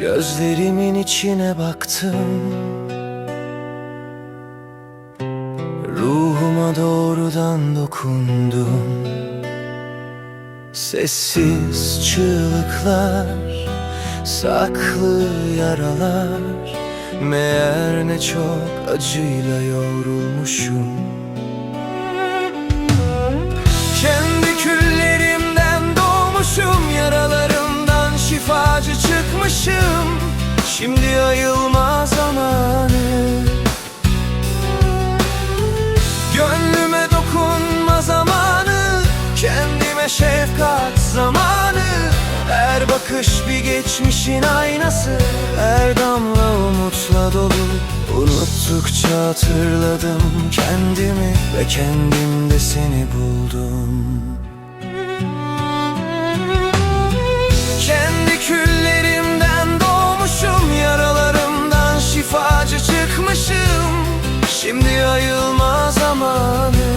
Gözlerimin içine baktım. Ruhuma doğrudan dokundun Sessiz çığlıklar Saklı yaralar. Meğer ne çok acıyla yoğrulmuşum çıkmışım Şimdi ayılma zamanı Gönlüme dokunma zamanı Kendime şefkat zamanı. Her bakış bir geçmişin aynası Her damla umutla dolu. Unuttukça hatırladım kendimi Ve kendimde seni buldum zamanı.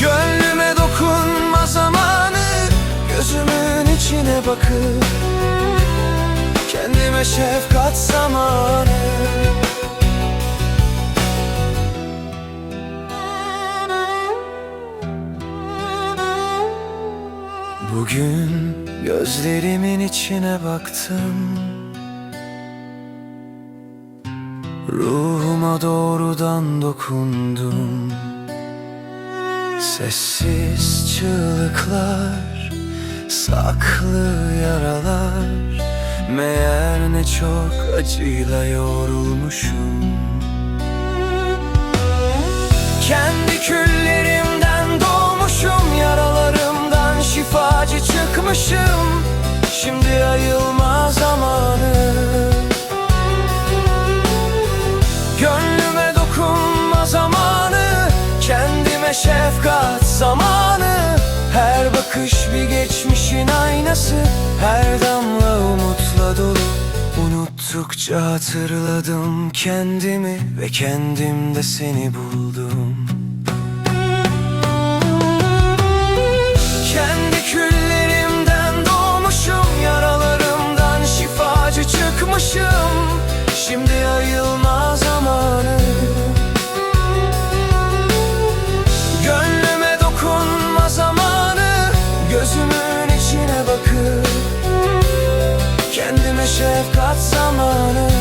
Gönlüme dokunma zamanı Gözümün içine bakıp Kendime şefkat zamanı. Bugün gözlerimin içine baktım Ruhuma doğrudan dokundum. Sessiz çığlıklar Saklı yaralar. Meğer ne çok acıyla yoğrulmuşum kendi küllerimden doğmuşum Yaralarımdan şifacı çıkmışım. Şimdi ayılma zamanı şefkat zamanı Her bakış bir geçmişin aynası. Her damla umutla dolu. Unuttukça hatırladım kendimi Ve kendimde seni buldum Kendime şefkat zamanı.